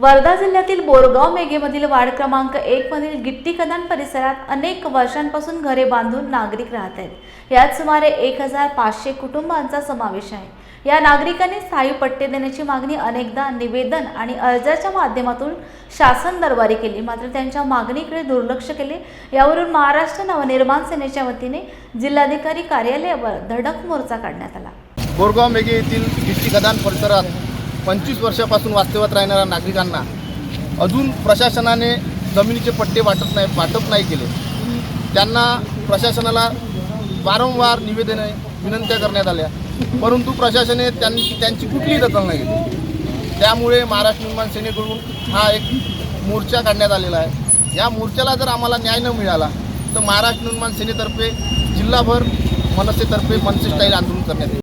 वर्धा जिल्ह्यातील बोरगाव मेघेमधील वार्ड क्रमांक एक मधील गिट्टी खदान परिसरात अनेक वर्षांपासून घरे बांधून नागरिक राहत आहेत. यात सुमारे एक हजार पाचशे कुटुंबांचा समावेश आहे. या नागरिकांनी स्थायी पट्टे देण्याची मागणी अनेकदा निवेदन आणि अर्जाच्या माध्यमातून शासन दरबारी केली. मात्र त्यांच्या मागणीकडे दुर्लक्ष केले. यावरून महाराष्ट्र नवनिर्माण सेनेच्या वतीने जिल्हाधिकारी कार्यालयावर धडक मोर्चा काढण्यात आला. बोरगाव मेघे येथील गिट्टी खदान परिसरात पंचवीस वर्षापासून वास्तव्यात राहणाऱ्या नागरिकांना अजून प्रशासनाने जमिनीचे पट्टे वाटत नाही वाटप नाही केले. त्यांना प्रशासनाला वारंवार निवेदने विनंत्या करण्यात आल्या. परंतु प्रशासने त्यां त्यांची कुठलीही दखल नाही घेतली. त्यामुळे महाराष्ट्र निर्माण सेनेकडून हा एक मोर्चा काढण्यात आलेला आहे. या मोर्चाला जर आम्हाला न्याय न मिळाला तर महाराष्ट्र निर्माण सेनेतर्फे जिल्हाभर मनसेतर्फे मनसे स्टाईल आंदोलन करण्यात येईल.